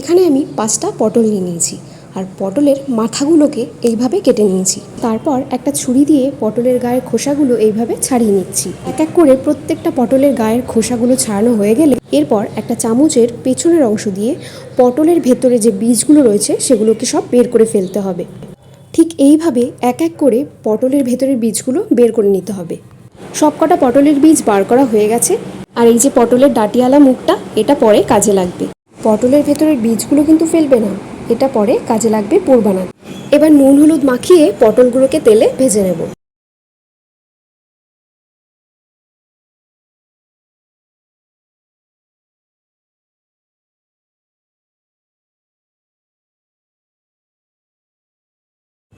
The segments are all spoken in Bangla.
এখানে আমি পাঁচটা পটল নিয়ে নিয়েছি আর পটলের মাথাগুলোকে এইভাবে কেটে নিয়েছি। তারপর একটা ছুরি দিয়ে পটলের গায়ের খোসাগুলো এইভাবে ছাড়িয়ে নিচ্ছি। এক এক করে প্রত্যেকটা পটলের গায়ের খোসাগুলো ছাড়ানো হয়ে গেলে এরপর একটা চামচের পেছনের অংশ দিয়ে পটলের ভেতরে যে বীজগুলো রয়েছে সেগুলোকে সব বের করে ফেলতে হবে। ঠিক এইভাবে এক এক করে পটলের ভেতরের বীজগুলো বের করে নিতে হবে। সবকটা পটলের বীজ বার করা হয়ে গেছে। আর এই যে পটলের ডাটিয়ালা মুখটা, এটা পরে কাজে লাগবে। পটলের ভেতরের বীজগুলো কিন্তু ফেলবে না। এটা পরে কাজে লাগবে পুর বানাতে। এবার নুন হলুদ মাখিয়ে পটলগুলোকে তেলে ভেজে নেব।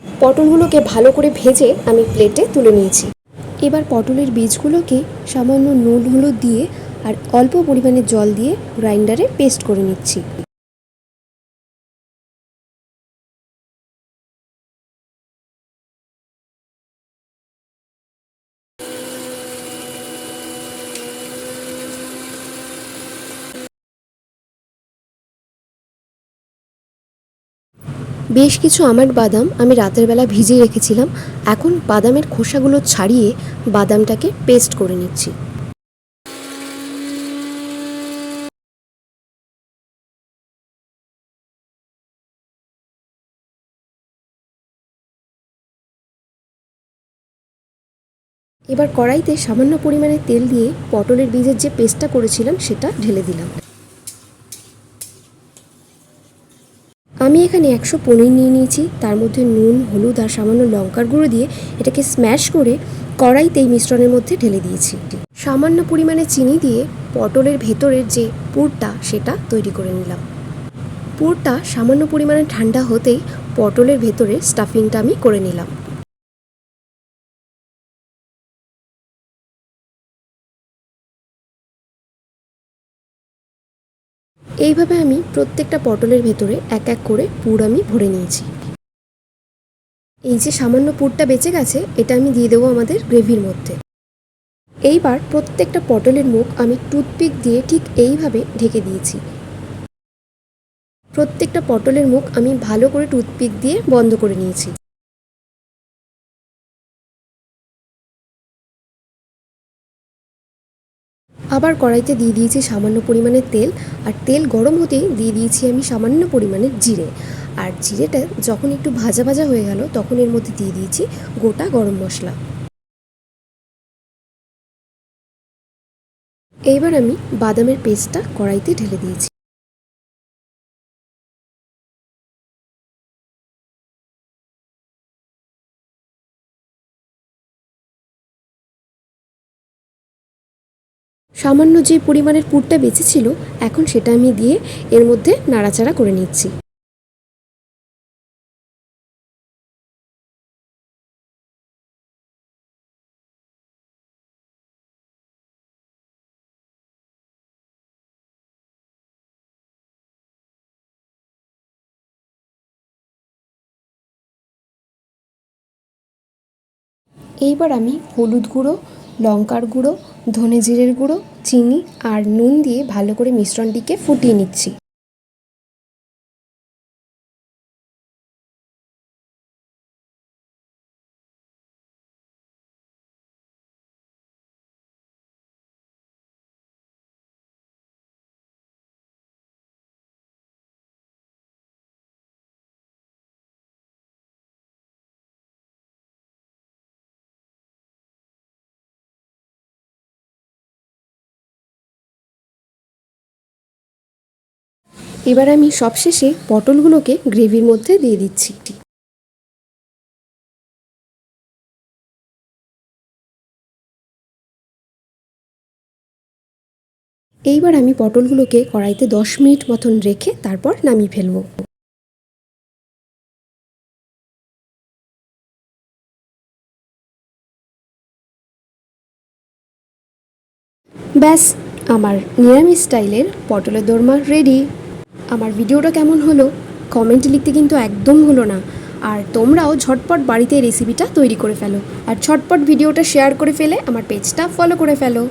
পটলগুলোকে ভালো করে ভেজে আমি প্লেটে তুলে নিয়েছি। এবার পটলের বীজগুলোকে সামান্য নুন হলুদ দিয়ে আর অল্প পরিমাণে জল দিয়ে গ্রাইন্ডারে পেস্ট করে নিচ্ছি। বেশ কিছু আমার বাদাম আমি রাতের বেলা ভিজিয়ে রেখেছিলাম। এখন বাদামের খোসাগুলো ছাড়িয়ে বাদামটাকে পেস্ট করে নিচ্ছি। এবার কড়াইতে সামান্য পরিমাণে তেল দিয়ে পটলের বীজের যে পেস্টটা করেছিলাম, সেটা ঢেলে দিলাম। আমি এখানে একশো পনির নিয়ে নিয়েছি, তার মধ্যে নুন, হলুদ আর সামান্য লঙ্কার গুঁড়ো দিয়ে এটাকে স্ম্যাশ করে কড়াইতে এই মিশ্রণের মধ্যে ঢেলে দিয়েছি। সামান্য পরিমাণে চিনি দিয়ে পটলের ভেতরের যে পুরটা, সেটা তৈরি করে নিলাম। পুরটা সামান্য পরিমাণে ঠান্ডা হতেই পটলের ভেতরে স্টাফিংটা আমি করে নিলাম। এইভাবে আমি প্রত্যেকটা পটলের ভেতরে এক এক করে পুর আমি ভরে নিয়েছি। এই যে সামান্য পুরটা বেঁচে গেছে, এটা আমি দিয়ে দেবো আমাদের গ্রেভির মধ্যে। এইবার প্রত্যেকটা পটলের মুখ আমি টুথপিক দিয়ে ঠিক এইভাবে ঢেকে দিয়েছি। প্রত্যেকটা পটলের মুখ আমি ভালো করে টুথপিক দিয়ে বন্ধ করে নিয়েছি। আবার কড়াইতে দিয়ে দিয়েছি সামান্য পরিমাণে তেল, আর তেল গরম হতেই দিয়ে দিয়েছি আমি সামান্য পরিমাণে জিরে। আর জিরেটা যখন একটু ভাজা ভাজা হয়ে গেল, তখন এর মধ্যে দিয়ে দিয়েছি গোটা গরম মশলা। এইবার আমি বাদামের পেস্টটা কড়াইতে ঢেলে দিয়েছি। সামান্য যে পরিমাণের পুরটা বেঁচেছিল এখন সেটা আমি দিয়ে এর মধ্যে নাড়াচাড়া করে নিচ্ছি। এইবার আমি হলুদ গুঁড়ো, লঙ্কার গুঁড়ো ধনে জিরের গুঁড়ো চিনি আর নুন দিয়ে ভালো করে মিশ্রণটিকে ফুটিয়ে নিচ্ছি। এবার আমি সবশেষে পটলগুলোকে গ্রেভির মধ্যে দিয়ে দিচ্ছি। এইবার আমি পটলগুলোকে কড়াইতে দশ মিনিট মতন রেখে তারপর নামিয়ে ফেলব। ব্যাস, আমার নিরামিষ স্টাইলের পটলের দোরমা রেডি। আমার ভিডিওটা কেমন হলো? কমেন্ট লিখতে কিন্তু একদম হলো না। আর তোমরাও ঝটপট বাড়িতে রেসিপিটা তৈরি করে ফেলো। আর ঝটপট ভিডিওটা শেয়ার করে ফেলে আমার পেজটা ফলো করে ফেলো।